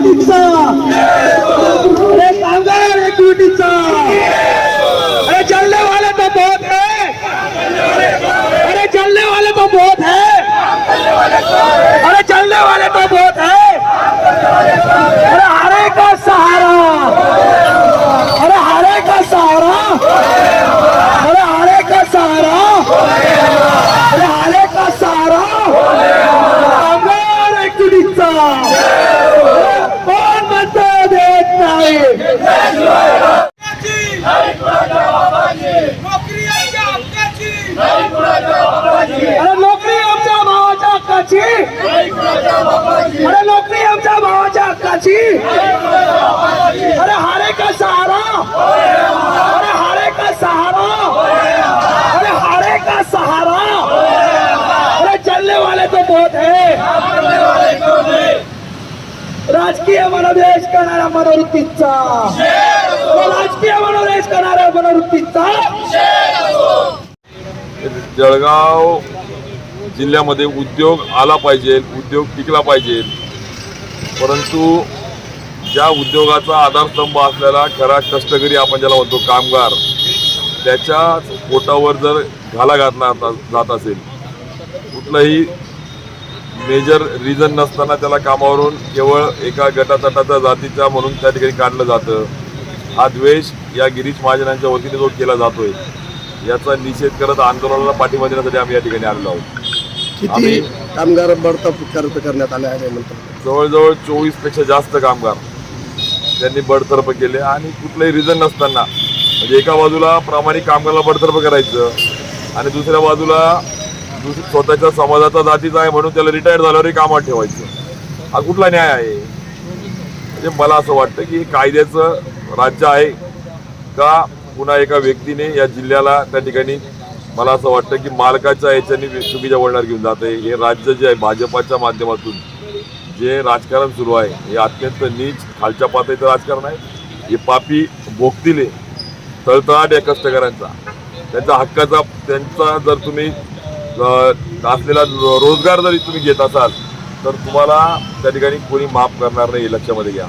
कामगार एकजुटीचा अरे कामगार एकजुटीचा अरे चलने वाले तो बहुत है अरे चलने वाले तो बहुत है अरे चलने वाले तो बहुत है अरे हरे का सहारा अरे हरे का सहारा अरे हरे का सहारा अरे हरे का सहारा कामगार एकजुटीचा कोण म्हणतो देत नाही नोकरी आमच्या हक्काची अरे नोकरी आमच्या भावाच्या हक्काची अरे नोकरी आमच्या भावाच्या हक्काची अरे हारे का सहारा? अरे हारे का सहारा? अरे हारे का सहारा? अरे चलने वाले तो बहुत है। राजकीय मनोदेश करणाऱ्या मनोवृत्तीचा। राजकीय मनोदेश करणाऱ्या मनोवृत्तीचा। जळगाव जिल्ह्यामध्ये उद्योग आला पाहिजे उद्योग टिकला पाहिजे. परंतु ज्या उद्योगाचा आधारस्तंभ असलेला खरा कष्टकरी आपण ज्याला म्हणतो कामगार त्याच्या पोटावर जर घाला घातला जात असेल कुठलंही मेजर रिझन नसताना त्याला कामावरून केवळ एका गटातटाचा जातीचा म्हणून त्या ठिकाणी काढलं जातं. हा द्वेष या गिरीश महाजनांच्या वतीने जो केला जातोय याचा निषेध करत आंदोलनाला पाठिंबा देण्यासाठी आम्ही या ठिकाणी आलेलो आहोत. आम्ही- कामगार बडतर्फ करण्यात आले आहे जवळजवळ चोवीसपेक्षा जास्त कामगार त्यांनी बडतर्फ केले आणि कुठलंही रिझन नसताना म्हणजे एका बाजूला प्रामाणिक कामगाराला बडतर्फ करायचं आणि दुसऱ्या बाजूला स्वतःच्या समाजाचा जातीचा आहे म्हणून त्याला रिटायर झाल्यावरही कामात ठेवायचं. हा कुठला न्याय आहे? म्हणजे मला असं वाटतं की हे कायद्याचं राज्य आहे का पुन्हा एका व्यक्तीने या जिल्ह्याला त्या ठिकाणी मला असं वाटतं की मालकाच्या याच्याने चुकीच्या वळणावर घेऊन जाते आहे हे राज्य जे आहे भाजपाच्या माध्यमातून जे राजकारण सुरू आहे हे अत्यंत नीच खालच्या पातळीचं राजकारण आहे. हे पापी भोगतील तळतळाट या कष्टकऱ्यांचा. त्यांचा हक्काचा त्यांचा जर तुम्ही असलेला रोजगार जरी तुम्ही घेत असाल तर तुम्हाला त्या ठिकाणी कोणी माफ करणार नाही लक्षामध्ये घ्या.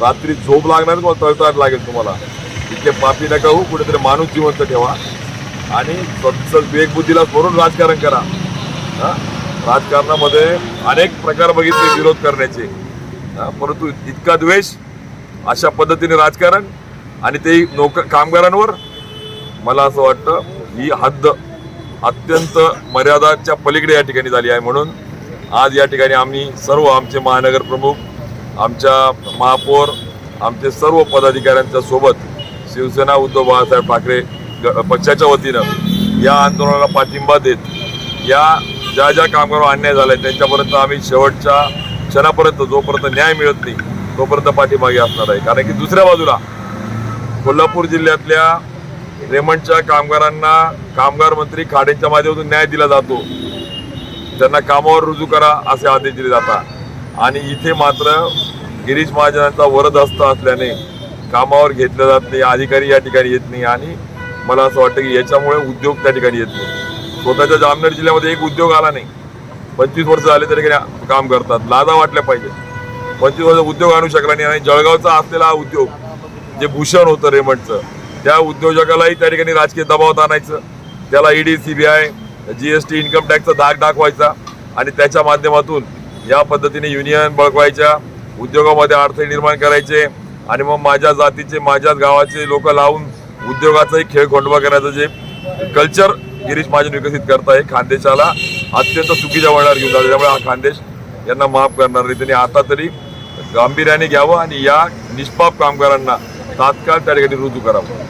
रात्री झोप लागणार तुम्हाला तळतळाट लागेल तुम्हाला. इतके पापी नका हो कुठेतरी माणूस जिवंत ठेवा. आणि स्वतःच वेगबुद्धीला सोडून राजकारण करा. हां? राजकारणामध्ये अनेक प्रकार बघितले विरोध करण्याचे. परंतु इतका द्वेष अशा पद्धतीने राजकारण आणि ते नोक कामगारांवर मला असं वाटतं ही हद्द अत्यंत मर्यादाच्या पलीकडे या ठिकाणी झाली आहे. म्हणून आज या ठिकाणी आम्ही सर्व आमचे महानगर प्रमुख आमच्या महापौर आमचे सर्व पदाधिकाऱ्यांच्या सोबत शिवसेना उद्धव बाळासाहेब ठाकरे ग- पक्षाच्या वतीनं या आंदोलनाला पाठिंबा देत या ज्या ज्या कामगारांवर अन्याय झालाय त्यांच्यापर्यंत आम्ही शेवटच्या क्षणापर्यंत जोपर्यंत न्याय मिळत नाही तोपर्यंत पाठीमागे असणार आहे. कारण की दुसऱ्या बाजूला कोल्हापूर जिल्ह्यातल्या रेमंडच्या कामगारांना कामगार मंत्री खाडेंच्या माध्यमातून न्याय दिला जातो. त्यांना कामावर रुजू करा असे आदेश दिले जातात. आणि इथे मात्र गिरीश महाजनांचा वरद हस्त असल्याने कामावर घेतलं जात नाही अधिकारी या ठिकाणी येत नाही. आणि मला असं वाटतं की याच्यामुळे उद्योग त्या ठिकाणी येत नाही. स्वतःच्या जामनेर जिल्ह्यामध्ये एक उद्योग आला नाही. पंचवीस वर्ष झाले तरी काही काम करतात. लादा वाटल्या पाहिजे. पंचवीस वर्ष उद्योग आणू शकला नाही आणि जळगावचा असलेला हा उद्योग जे भूषण होतं रेमंडचं त्या उद्योजकालाही त्या ठिकाणी राजकीय दबावात आणायचं. त्याला ईडी एस टी इन्कम टॅक्सचा धाक दाखवायचा आणि त्याच्या माध्यमातून या पद्धतीने युनियन बळकवायच्या उद्योगामध्ये अडथळे निर्माण करायचे आणि मग माझ्या जातीचे माझ्याच गावाचे लोक लावून उद्योगाचाही खेळ खोंडवा करायचं जे कल्चर गिरीश महाजन विकसित करताय. खानदेशाला अत्यंत चुकीच्या वळणावर घेऊन जातो. त्यामुळे हा खानदेश यांना माफ करणार नाही. त्यांनी आता तरी गांभीर्याने घ्यावं आणि या निष्पाप कामगारांना तात्काळ त्या ठिकाणी रुजू करावं.